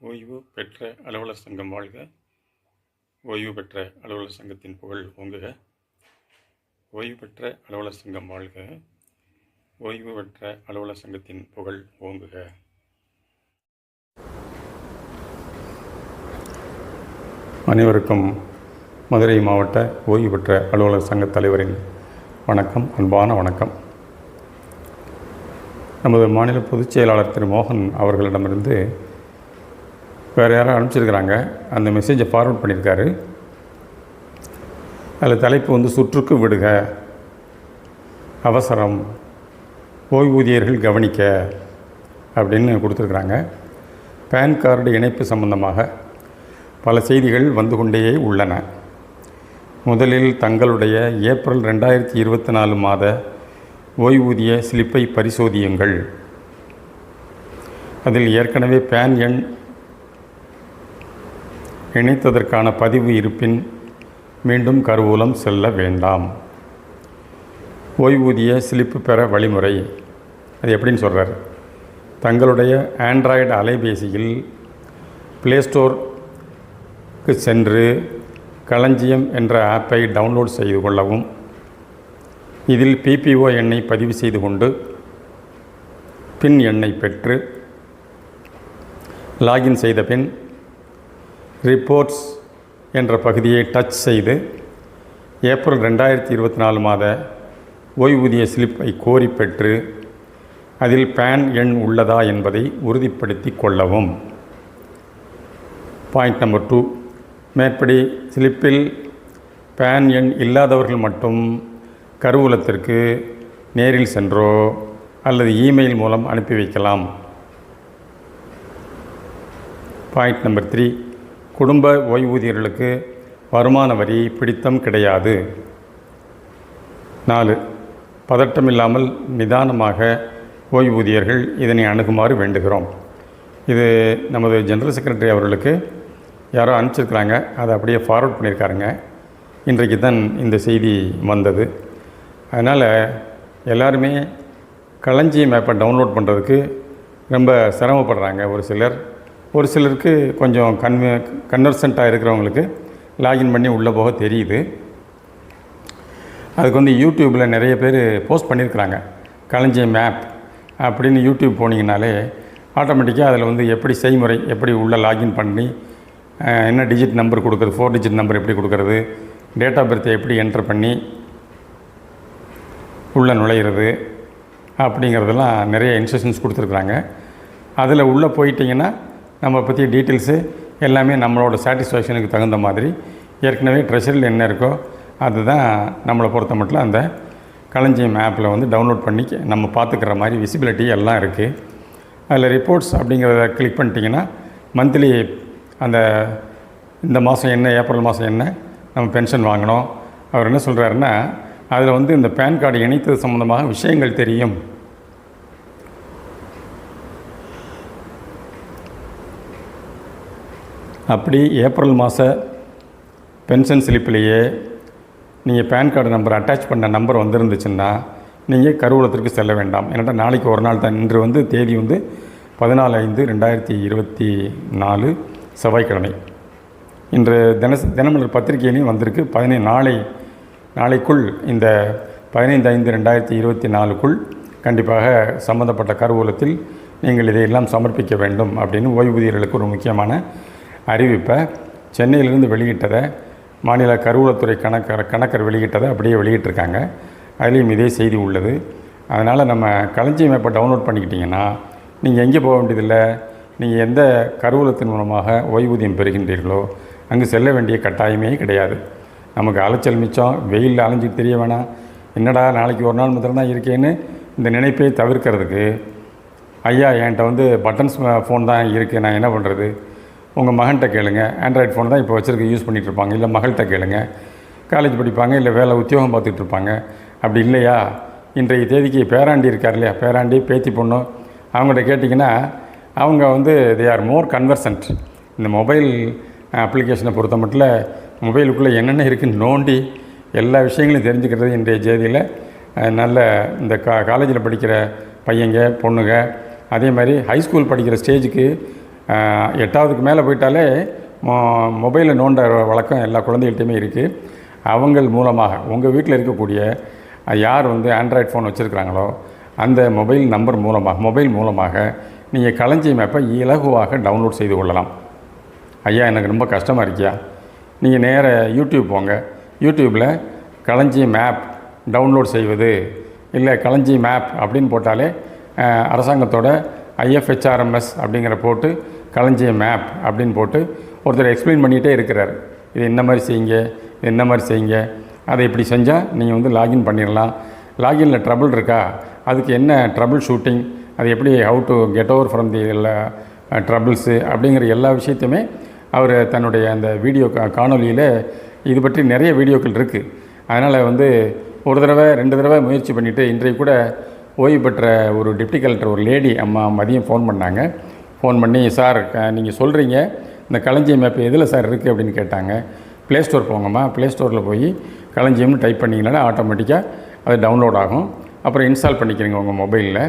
ஓய்வு பெற்ற அலுவலர் சங்கம் வாழ்க. ஓய்வு பெற்ற அலுவலர் சங்கத்தின் புகழ் ஓங்குக. ஓய்வு பெற்ற அலுவலர் சங்கம் வாழ்க. ஓய்வு பெற்ற அலுவலர் சங்கத்தின் புகழ் ஓங்குக. அனைவருக்கும் மதுரை மாவட்ட ஓய்வு பெற்ற அலுவலர் சங்க தலைவரின் வணக்கம் அன்பான வணக்கம். நமது மாநில பொதுச் செயலாளர் திரு மோகன் அவர்களிடமிருந்து வேறு யாரும் அனுப்பிச்சிருக்கிறாங்க. அந்த மெசேஜை ஃபார்வர்ட் பண்ணியிருக்காரு. அதில் தலைப்பு வந்து சுற்றுக்கு விடுக. அவசரம். ஓய்வூதியர்கள் கவனிக்க. அப்படின்னு கொடுத்துருக்குறாங்க. பேன் கார்டு இணைப்பு சம்பந்தமாக பல செய்திகள் வந்து கொண்டே உள்ளன. முதலில் தங்களுடைய ஏப்ரல் ரெண்டாயிரத்தி இருபத்தி நாலு மாத ஓய்வூதிய ஸ்லிப்பை பரிசோதியுங்கள். அதில் ஏற்கனவே பேன் எண் இணைத்ததற்கான பதிவு இருப்பின் மீண்டும் கருவூலம் செல்ல வேண்டாம். ஓய்வூதிய சிலிப்பு பெற வழிமுறை அது எப்படின்னு சொல்கிறார் தங்களுடைய ஆண்ட்ராய்டு அலைபேசியில் ப்ளே ஸ்டோருக்கு சென்று களஞ்சியம் என்ற ஆப்பை டவுன்லோட் செய்து கொள்ளவும். இதில் பிபிஓ எண்ணை பதிவு செய்து கொண்டு பின் எண்ணை பெற்று லாகின் செய்த பின் ரிப்போர்ட்ஸ் என்ற பகுதியை டச் செய்து ஏப்ரல் ரெண்டாயிரத்தி இருபத்தி நாலு மாத ஓய்வூதிய ஸ்லிப்பை கோரி பெற்று அதில் பேன் எண் உள்ளதா என்பதை உறுதிப்படுத்தி கொள்ளவும். பாயிண்ட் நம்பர் டூ மேற்படி ஸ்லிப்பில் பேன் எண் இல்லாதவர்கள் மட்டும் கருவூலத்திற்கு நேரில் சென்றோ அல்லது இமெயில் மூலம் அனுப்பி வைக்கலாம். பாயிண்ட் நம்பர் த்ரீ குடும்ப ஓய்வூதியர்களுக்கு வருமான வரி பிடித்தம் கிடையாது. நாலு பதட்டமில்லாமல் நிதானமாக ஓய்வூதியர்கள் இதனை அணுகுமாறு வேண்டுகிறோம். இது நமது ஜெனரல் செக்ரட்டரி அவர்களுக்கு யாரோ அனுப்பிச்சிருக்கிறாங்க. அதை அப்படியே ஃபார்வர்ட் பண்ணியிருக்காருங்க. இன்றைக்கு தான் இந்த செய்தி வந்தது. அதனால் எல்லாருமே களஞ்சியம் மேப்பை டவுன்லோட் பண்ணுறதுக்கு ரொம்ப சிரமப்படுறாங்க ஒரு சிலர். ஒரு சிலருக்கு கொஞ்சம் கன்வ கன்வர்சண்ட்டாக இருக்கிறவங்களுக்கு லாகின் பண்ணி உள்ளே போக தெரியுது. அதுக்கு வந்து யூடியூப்பில் நிறைய பேர் போஸ்ட் பண்ணியிருக்கிறாங்க களஞ்சியம் மேப் அப்படின்னு யூடியூப் போனீங்கனாலே ஆட்டோமேட்டிக்காக அதில் வந்து எப்படி செய்முறை எப்படி உள்ளே லாகின் பண்ணி என்ன டிஜிட் நம்பர் கொடுக்குறது ஃபோர் டிஜிட் நம்பர் எப்படி கொடுக்குறது டேட் ஆஃப் பர்த்தை எப்படி என்டர் பண்ணி உள்ளே நுழையிறது அப்படிங்கிறதெல்லாம் நிறைய இன்ஸ்ட்ரக்ஷன்ஸ் கொடுத்துருக்குறாங்க. அதில் உள்ளே போயிட்டிங்கன்னா நம்ம பற்றி டீட்டெயில்ஸு எல்லாமே நம்மளோட சாட்டிஸ்ஃபேக்ஷனுக்கு தகுந்த மாதிரி. ஏற்கனவே ட்ரெஷரில் என்ன இருக்கோ அதுதான் நம்மளை பொறுத்த மட்டும் அந்த களஞ்சியம் ஆப்பில் வந்து டவுன்லோட் பண்ணி நம்ம பார்த்துக்கிற மாதிரி விசிபிலிட்டி எல்லாம் இருக்குது அதில் ரிப்போர்ட்ஸ் அப்படிங்கிறத கிளிக் பண்ணிட்டீங்கன்னா மந்த்லி அந்த இந்த மாதம் என்ன ஏப்ரல் மாதம் என்ன நம்ம பென்ஷன் வாங்கினோம். அவர் என்ன சொல்கிறாருன்னா அதில் வந்து இந்த பேன் கார்டு இணைத்தது சம்மந்தமாக விஷயங்கள் தெரியும். அப்படி ஏப்ரல் மாத பென்ஷன் ஸ்லிப்லேயே நீங்கள் பேன் கார்டு நம்பர் அட்டாச் பண்ண நம்பர் வந்துருந்துச்சுன்னா நீங்கள் கருவூலத்திற்கு செல்ல வேண்டாம். ஏன்னா நாளைக்கு ஒரு நாள் தான். இன்று வந்து தேதி வந்து பதினாலு ஐந்து ரெண்டாயிரத்தி இருபத்தி நாலு செவ்வாய்க்கிழமை. இன்று தினச தினமலர் பத்திரிகையிலையும் வந்திருக்கு. பதினைந்து நாளை நாளைக்குள் இந்த பதினைந்து ஐந்து ரெண்டாயிரத்தி இருபத்தி நாலுக்குள் கண்டிப்பாக சம்பந்தப்பட்ட கருவூலத்தில் நீங்கள் இதையெல்லாம் சமர்ப்பிக்க வேண்டும் அப்படின்னு ஓய்வூதியர்களுக்கு ஒரு முக்கியமான அறிவிப்பை சென்னையிலிருந்து வெளியிட்டதை மாநில கருவூலத்துறை கணக்கர் கணக்கர் வெளியிட்டதை அப்படியே வெளியிட்டிருக்காங்க. அதுலேயும் இதே செய்தி உள்ளது. அதனால் நம்ம களஞ்சியம் மேப்பை டவுன்லோட் பண்ணிக்கிட்டிங்கன்னா நீங்கள் எங்கே போக வேண்டியதில்லை நீங்கள் எந்த கருவூலத்தின் மூலமாக ஓய்வூதியம் பெறுகின்றீர்களோ அங்கு செல்ல வேண்டிய கட்டாயமே கிடையாது. நமக்கு அலைச்சல் மிச்சம் வெயிலில் அலைஞ்சிட்டு தெரிய வேணாம். என்னடா நாளைக்கு ஒரு நாள் மாத்திரம் தான் இருக்கேன்னு இந்த நினைப்பை தவிர்க்கிறதுக்கு ஐயா என்கிட்ட வந்து பட்டன்ஸ் ஃபோன் தான் இருக்குது நான் என்ன பண்ணுறது உங்கள் மகன்கிட்ட கேளுங்க. ஆண்ட்ராய்டு ஃபோன் தான் இப்போ வச்சுருக்க யூஸ் பண்ணிகிட்டு இருப்பாங்க இல்லை மகள்கிட்ட கேளுங்க. காலேஜ் படிப்பாங்க இல்லை வேலை உத்தியோகம் பார்த்துட்டு இருப்பாங்க அப்படி இல்லையா? இன்றைய தேதிக்கு பேராண்டி இருக்கார் இல்லையா? பேராண்டி பேத்தி பொண்ணு. அவங்கள்ட்ட கேட்டிங்கன்னா அவங்க வந்து தே ஆர் மோர் கன்வர்சன்ட் இந்த மொபைல் அப்ளிகேஷனை பொறுத்த மட்டும் மொபைலுக்குள்ளே என்னென்ன இருக்குன்னு நோண்டி எல்லா விஷயங்களையும் தெரிஞ்சுக்கிறது இன்றைய தேதியில். நல்ல இந்த கா காலேஜில் படிக்கிற பையங்க பொண்ணுங்க அதே மாதிரி ஹை ஸ்கூல் படிக்கிற ஸ்டேஜுக்கு எட்டாவதுக்கு மேலே போயிட்டாலே மொ- மொபைலில் நோண்ட வழக்கம் எல்லா குழந்தைகள்ட்டையுமே இருக்குது அவங்கள் மூலமாக உங்கள் வீட்டில் இருக்கக்கூடிய யார் வந்து ஆண்ட்ராய்ட் ஃபோன் வச்சுருக்கிறாங்களோ அந்த மொபைல் நம்பர் மூலமாக மொபைல் மூலமாக நீங்கள் களஞ்சி மேப்பை இலகுவாக டவுன்லோட் செய்து கொள்ளலாம். ஐயா எனக்கு ரொம்ப கஷ்டமாக இருக்கியா? நீங்கள் நேர யூடியூப் போங்க. யூடியூப்பில் களஞ்சி மேப் டவுன்லோட் செய்வது இல்லை களஞ்சி மேப் அப்படின்னு போட்டாலே அரசாங்கத்தோட ஐஎஃப்ஹெச்ஆர்எம்எஸ் அப்படிங்கிற போட்டு களஞ்சியம் மேப் அப்படின்னு போட்டு ஒருத்தர் எக்ஸ்பிளைன் பண்ணிகிட்டே இருக்கிறார். இது என்ன மாதிரி செய்யுங்க? இது என்ன மாதிரி செய்யுங்க? அதை இப்படி செஞ்சால் நீங்கள் வந்து லாகின் பண்ணிடலாம் லாகின்ல ட்ரபிள் இருக்கா? அதுக்கு என்ன ட்ரபிள் ஷூட்டிங் அது எப்படி how to get over from the troubles அப்படிங்கிற எல்லா விஷயத்தையுமே அவர் தன்னுடைய அந்த வீடியோ கா காணொலியில் இது பற்றி நிறைய வீடியோக்கள் இருக்குது அதனால் வந்து ஒரு தடவை ரெண்டு தடவை முயற்சி பண்ணிவிட்டு இன்றைக்கு கூட ஓய்வு பெற்ற ஒரு டிப்டி கலெக்டர் ஒரு லேடி அம்மா மதியம் ஃபோன் பண்ணாங்க. ஃபோன் பண்ணி சார் நீங்கள் சொல்கிறீங்க இந்த களஞ்சியம் மேப் எதில் சார் இருக்குது அப்படின்னு கேட்டாங்க. ப்ளே ஸ்டோர் போங்கம்மா. ப்ளே ஸ்டோரில் போய் களஞ்சியம்னு டைப் பண்ணிங்கன்னா ஆட்டோமேட்டிக்காக அது டவுன்லோட் ஆகும். அப்புறம் இன்ஸ்டால் பண்ணிக்கிறீங்க உங்கள் மொபைலில்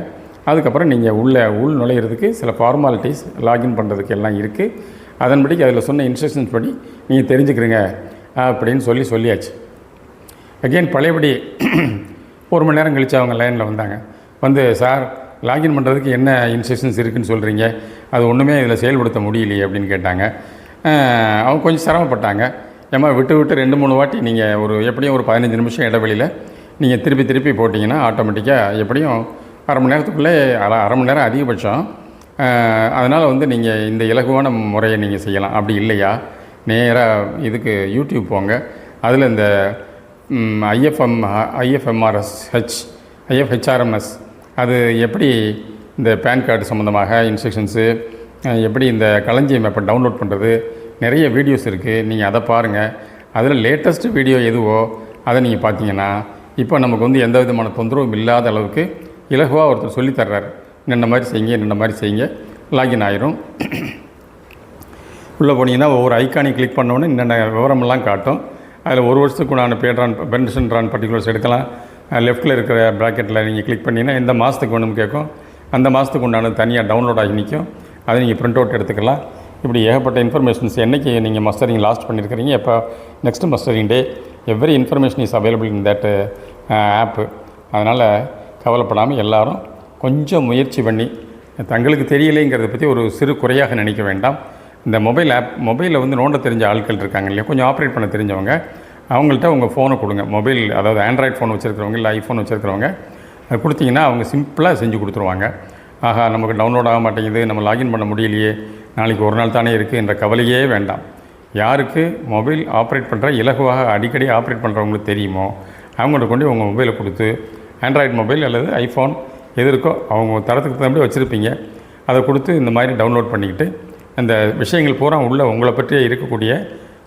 அதுக்கப்புறம் நீங்கள் உள்ளே உள் நுழையிறதுக்கு சில ஃபார்மாலிட்டிஸ் லாகின் பண்ணுறதுக்கு எல்லாம் இருக்குது அதன்படிக்கு அதில் சொன்ன இன்ஸ்ட்ரக்ஷன்ஸ் படி நீங்கள் தெரிஞ்சுக்கிறீங்க அப்படின்னு சொல்லி சொல்லியாச்சு. அகெயின் பழையபடி ஒரு மணி நேரம் கழித்து அவங்க லைனில் வந்தாங்க. வந்து சார் லாகின் பண்ணுறதுக்கு என்ன இன்ஸ்ட்ரக்ஷன்ஸ் இருக்குன்னு சொல்கிறீங்க அது ஒன்றுமே இதில் செயல்படுத்த முடியலையே அப்படின்னு கேட்டாங்க. அவங்க கொஞ்சம் சிரமப்பட்டாங்க. ஏம்மா விட்டு விட்டு ரெண்டு மூணு வாட்டி நீங்கள் ஒரு எப்படியும் ஒரு பதினஞ்சு நிமிஷம் இடைவெளியில் நீங்கள் திருப்பி திருப்பி போட்டிங்கன்னா ஆட்டோமேட்டிக்காக எப்படியும் அரை மணி நேரத்துக்குள்ளே அரை அரை மணி நேரம் அதிகபட்சம். அதனால் வந்து நீங்கள் இந்த இலகுவான முறையை நீங்கள் செய்யலாம். அப்படி இல்லையா? நேராக இதுக்கு யூடியூப் போங்க. அதில் இந்த ஐஎஃப்எம் ஐஎஃப்எம்ஆர்எஸ் ஹெச் ஐஎஃப்ஹெச்ஆர்எம்எஸ் அது எப்படி இந்த பேன் கார்டு சம்மந்தமாக இன்ஸ்ட்ரக்ஷன்ஸு எப்படி இந்த களஞ்சியம் மேப்பை டவுன்லோட் பண்ணுறது நிறைய வீடியோஸ் இருக்குது நீங்கள் அதை பாருங்கள் அதில் லேட்டஸ்ட் வீடியோ எதுவோ அதை நீங்கள் பார்த்தீங்கன்னா இப்போ நமக்கு வந்து எந்த விதமான தொந்தரவும் இல்லாத அளவுக்கு இலகுவாக ஒருத்தர் சொல்லித் தர்றாரு. இந்த மாதிரி செய்யுங்க இந்த மாதிரி செய்யுங்க லாகின் ஆயிரும். உள்ளே போனீங்கன்னா ஒவ்வொரு ஐக்கானை கிளிக் பண்ணோன்னே என்னென்ன விவரமெல்லாம் காட்டும். அதில் ஒரு வருஷத்துக்கு நான் பேட்ரான் பென்ஷன் ட்ரான் பர்டிகுலர்ஸ் எடுக்கலாம். லெஃப்ட்டில் இருக்கிற ப்ராக்கெட்டில் நீங்கள் கிளிக் பண்ணிங்கன்னா எந்த மாதத்துக்கு வேணும்னு கேட்கும். அந்த மாதத்துக்கு உண்டான தனியாக டவுன்லோட் ஆகி நிற்கும் அதை நீங்கள் பிரிண்ட் அவுட் எடுத்துக்கலாம். இப்படி ஏகப்பட்ட இன்ஃபர்மேஷன்ஸ் என்னைக்கு நீங்கள் மஸ்டரிங் லாஸ்ட் பண்ணியிருக்கிறீங்க எப்போ? Next mustering day every information is available in that app அதனால் கவலைப்படாமல் எல்லாரும் கொஞ்சம் முயற்சி பண்ணி தங்களுக்கு தெரியலைங்கிறத பற்றி ஒரு சிறு குறையாக நினைக்க வேண்டாம். இந்த மொபைல் ஆப் மொபைலில் வந்து நோண்ட தெரிஞ்ச ஆட்கள் இருக்காங்க இல்லையா? கொஞ்சம் ஆப்ரேட் பண்ண தெரிஞ்சவங்க. அவங்கள்ட்ட உங்கள் ஃபோனை கொடுங்க. மொபைல் அதாவது ஆண்ட்ராய்ட் ஃபோன் வச்சுருக்கிறவங்க இல்லை ஐஃபோன் வச்சுருக்கிறவங்க அது கொடுத்தீங்கன்னா அவங்க சிம்பிளாக செஞ்சு கொடுத்துருவாங்க. ஆஹா நமக்கு டவுன்லோட் ஆக மாட்டேங்குது நம்ம லாகின் பண்ண முடியலையே நாளைக்கு ஒரு நாள் தானே இருக்குது என்ற கவலையே வேண்டாம். யாருக்கு மொபைல் ஆப்ரேட் பண்ணுற இலகுவாக அடிக்கடி ஆப்ரேட் பண்ணுறவங்களுக்கு தெரியுமோ அவங்கள்ட்ட கொண்டு உங்கள் மொபைலை கொடுத்து ஆண்ட்ராய்டு மொபைல் அல்லது ஐஃபோன் எது இருக்கோ அவங்க தரத்துக்கு தகுந்தபடி வச்சுருப்பீங்க. அதை கொடுத்து இந்த மாதிரி டவுன்லோட் பண்ணிக்கிட்டு அந்த விஷயங்கள் பூரா உள்ள உங்களை பற்றியே இருக்கக்கூடிய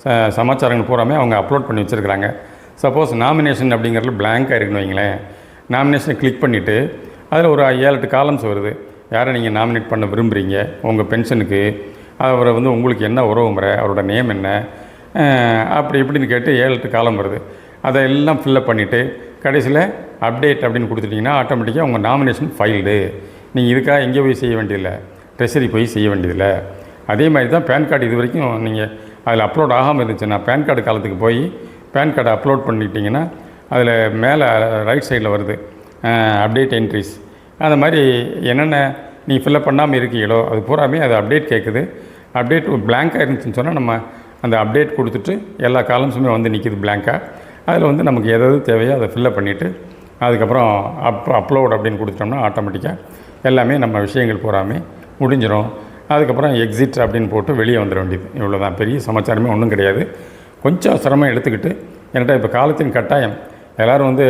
ச சமாச்சாரங்கள் பூராமே அவங்க அப்லோட் பண்ணி வச்சுருக்கிறாங்க. சப்போஸ் நாமினேஷன் அப்படிங்கிறதுல பிளாங்காக இருக்குன்னு வைங்களேன். நாமினேஷனை கிளிக் பண்ணிவிட்டு அதில் ஒரு ஏழு எட்டு காலம்ஸ் வருது. யாரை நீங்கள் நாமினேட் பண்ண விரும்புகிறீங்க உங்கள் பென்ஷனுக்கு அவரை வந்து உங்களுக்கு என்ன உறவு முறை? அவரோட நேம் என்ன? அப்படி இப்படின்னு கேட்டு ஏழு எட்டு காலம் வருது. அதை எல்லாம் ஃபில்லப் பண்ணிவிட்டு கடைசியில் அப்டேட் அப்படின்னு கொடுத்துட்டிங்கன்னா ஆட்டோமேட்டிக்காக உங்கள் நாமினேஷன் ஃபைல்டு நீங்கள் இதுக்காக எங்கே போய் செய்ய வேண்டியதில்லை. ட்ரெஷரி போய் செய்ய வேண்டியதில்லை. அதே மாதிரி தான் பேன் கார்டு இது வரைக்கும் நீங்கள் அதில் அப்லோட் ஆகாமல் இருந்துச்சுன்னா பேன் கார்டு காலத்துக்கு போய் பேன் கார்டை அப்லோட் பண்ணிட்டீங்கன்னா அதில் மேலே ரைட் சைடில் வருது. அப்டேட் என்ட்ரிஸ் அந்த மாதிரி என்னென்ன நீ ஃபில்லப் பண்ணாமல் இருக்கீங்களோ அது பூராமே அது அப்டேட் கேட்குது அப்டேட் பிளாங்காக இருந்துச்சுன்னு சொன்னால் நம்ம அந்த அப்டேட் கொடுத்துட்டு எல்லா காலம்ஸுமே வந்து நிற்கிது பிளாங்காக அதில் வந்து நமக்கு எதாவது தேவையோ அதை ஃபில்லப் பண்ணிவிட்டு அதுக்கப்புறம் அப் அப்லோட் அப்படின்னு கொடுத்துட்டோம்னா ஆட்டோமேட்டிக்காக எல்லாமே நம்ம விஷயங்கள் பூராமே முடிஞ்சிடும் அதுக்கப்புறம் எக்ஸிட் அப்படின்னு போட்டு வெளியே வந்துட வேண்டியது. இவ்வளோ தான் பெரிய சமாச்சாரமே ஒன்றும் கிடையாது. கொஞ்சம் சிரமம் எடுத்துக்கிட்டு என்கிட்ட இப்போ காலத்தின் கட்டாயம். எல்லோரும் வந்து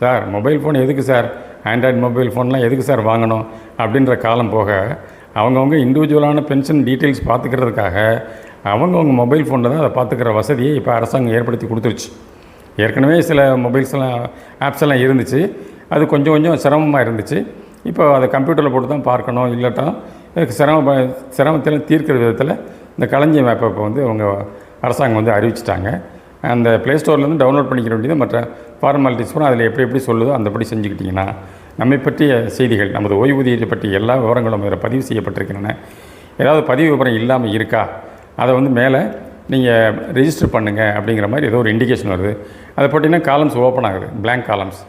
சார் மொபைல் ஃபோன் எதுக்கு சார்? ஆண்ட்ராய்டு மொபைல் ஃபோன்லாம் எதுக்கு சார் வாங்கணும்? அப்படின்ற காலம் போக அவங்கவுங்க இண்டிவிஜுவலான பென்ஷன் டீட்டெயில்ஸ் பார்த்துக்கிறதுக்காக அவங்கவுங்க மொபைல் ஃபோனில் தான் அதை பார்த்துக்கிற வசதியை இப்போ அரசாங்கம் ஏற்படுத்தி கொடுத்துருச்சு. ஏற்கனவே சில மொபைல்ஸ் எல்லாம் ஆப்ஸ் எல்லாம் இருந்துச்சு. அது கொஞ்சம் கொஞ்சம் சிரமமாக இருந்துச்சு. இப்போ அதை கம்ப்யூட்டரில் போட்டு தான் பார்க்கணும். இல்லாட்டா சிரம சிரமத்தில் தீர்க்கிற விதத்தில் இந்த களஞ்சியம் ஆப்பை இப்போ வந்து அவங்க அரசாங்கம் வந்து அறிவிச்சிட்டாங்க. அந்த ப்ளே ஸ்டோர்லேருந்து டவுன்லோட் பண்ணிக்கிற வேண்டியது மற்ற ஃபார்மாலிட்டிஸ் கூட அதில் எப்படி எப்படி சொல்லுதோ அந்தபடி செஞ்சுக்கிட்டிங்கன்னா நம்மை பற்றிய செய்திகள் நமது ஓய்வூதியத்தை பற்றி எல்லா விவரங்களும் இதில் பதிவு செய்யப்பட்டிருக்கின்றன. ஏதாவது பதிவு விவரம் இல்லாமல் இருக்கா? அதை வந்து மேலே நீங்கள் ரிஜிஸ்டர் பண்ணுங்கள் அப்படிங்கிற மாதிரி ஏதோ ஒரு இண்டிகேஷன் வருது. அதை போட்டிங்கன்னா காலம்ஸ் ஓப்பன் ஆகுது பிளாங்க் காலம்ஸ்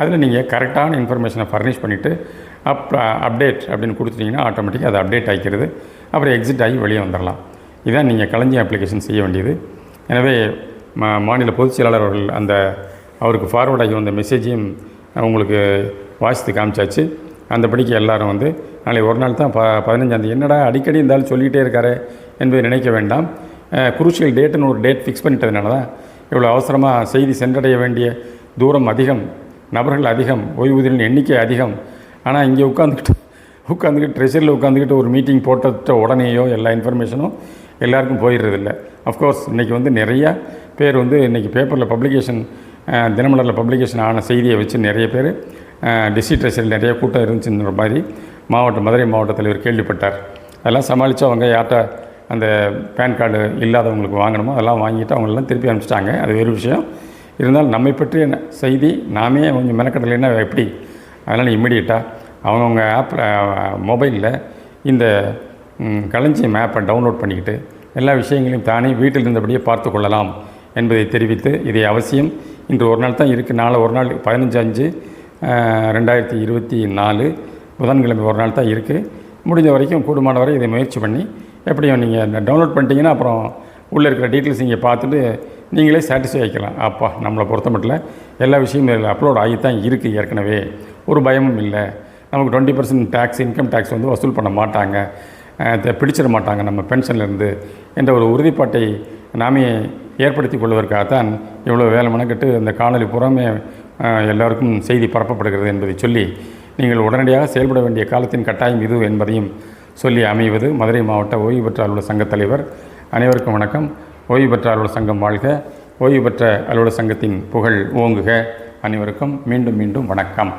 அதில் நீங்கள் கரெக்டான இன்ஃபர்மேஷனை ஃபர்னிஷ் பண்ணிவிட்டு அப் அப்டேட் அப்படின்னு கொடுத்துட்டிங்கன்னா ஆட்டோமேட்டிக்காக அது அப்டேட் ஆகிக்கிறது அப்புறம் எக்ஸிட் ஆகி வெளியே வந்துடலாம் இதான் நீங்கள் களஞ்சியம் அப்ளிகேஷன் செய்ய வேண்டியது. எனவே மா மாநில பொதுச் செயலாளர் அவர்கள் அந்த அவருக்கு ஃபார்வர்ட் ஆகி வந்த மெசேஜையும் உங்களுக்கு வாசித்து காமிச்சாச்சு. அந்தபடிக்கு எல்லாரும் வந்து நாளை ஒரு நாள் தான் ப பதினஞ்சாந்தேதி என்னடா அடிக்கடி இருந்தாலும் சொல்லிகிட்டே இருக்காரு என்பதை நினைக்க வேண்டாம். குருஷியல் டேட்டுன்னு ஒரு டேட் ஃபிக்ஸ் பண்ணிட்டதுனால தான் இவ்வளோ அவசரமாக செய்தி சென்றடைய வேண்டிய தூரம் அதிகம் நபர்கள் அதிகம் ஓய்வூதியர்களின் எண்ணிக்கை அதிகம் ஆனால் இங்கே உட்காந்துக்கிட்டு உட்காந்துக்கிட்டு ட்ரெஷரில் உட்காந்துக்கிட்டு ஒரு மீட்டிங் போட்ட உடனேயோ எல்லா இன்ஃபர்மேஷனும் எல்லாருக்கும் போயிடுறதில்ல. அஃப்கோர்ஸ் இன்றைக்கி வந்து நிறையா பேர் வந்து இன்றைக்கி பேப்பரில் பப்ளிகேஷன் தினமலரில் பப்ளிகேஷன் ஆன செய்தியை வச்சு நிறைய பேர் டிஸ்ட்ரிக்ட் ட்ரெஷரில் நிறைய கூட்டம் இருந்துச்சுன்ற மாதிரி மாவட்ட மதுரை மாவட்ட தலைவர் கேள்விப்பட்டார். அதெல்லாம் சமாளித்து அவங்க யார்கிட்ட அந்த பேன் கார்டு இல்லாதவங்களுக்கு வாங்கணுமோ அதெல்லாம் வாங்கிட்டு அவங்களெல்லாம் திருப்பி அனுப்பிச்சிட்டாங்க. அது வேறு விஷயம். இருந்தாலும் நம்மை பற்றிய செய்தி நாமே கொஞ்சம் மெனக்கடலைன்னா எப்படி அதனால் இம்மிடியட்டாக அவங்கவுங்க ஆப்பில் மொபைலில் இந்த களஞ்சியம் ஆப்பை டவுன்லோட் பண்ணிக்கிட்டு எல்லா விஷயங்களையும் தானே வீட்டில் இருந்தபடியே பார்த்து கொள்ளலாம் என்பதை தெரிவித்து இதை அவசியம். இன்று ஒரு நாள் தான் இருக்குது நாளை ஒரு நாள் பதினஞ்சு அஞ்சு ரெண்டாயிரத்தி இருபத்தி நாலு புதன்கிழமை ஒரு நாள் தான் இருக்குது முடிஞ்ச வரைக்கும் கூடுமான வரை இதை முயற்சி பண்ணி எப்படியும் நீங்கள் டவுன்லோட் பண்ணிட்டீங்கன்னா அப்புறம் உள்ளே இருக்கிற டீட்டெயில்ஸ் இங்கே பார்த்துட்டு நீங்களே சாட்டிஸ்ஃபை ஆகிக்கலாம் அப்பா நம்மளை பொறுத்த மட்டும் எல்லா விஷயமும் இதில் அப்லோட் ஆகி தான் இருக்குது ஏற்கனவே. ஒரு பயமும் இல்லை. நமக்கு twenty percent tax income tax வந்து வசூல் பண்ண மாட்டாங்க. பிடிச்சிட மாட்டாங்க நம்ம பென்ஷன்லேருந்து என்ற ஒரு உறுதிப்பாட்டை நாமே ஏற்படுத்தி கொள்வதற்காகத்தான் இவ்வளோ வேலை மெனக்கெட்டு இந்த காணொலி புறமே எல்லோருக்கும் எல்லாருக்கும் செய்தி பரப்பப்படுகிறது என்பதை சொல்லி நீங்கள் உடனடியாக செயல்பட வேண்டிய காலத்தின் கட்டாயம் இது என்பதையும் சொல்லி அமைவது மதுரை மாவட்ட ஓய்வு பெற்ற அலுவலர் சங்கத் தலைவர். அனைவருக்கும் வணக்கம். ஓய்வு பெற்ற அலுவலர் சங்கம் வாழ்க. ஓய்வு பெற்ற அலுவலர் சங்கத்தின் புகழ் ஓங்குக. அனைவருக்கும் மீண்டும் மீண்டும் வணக்கம்.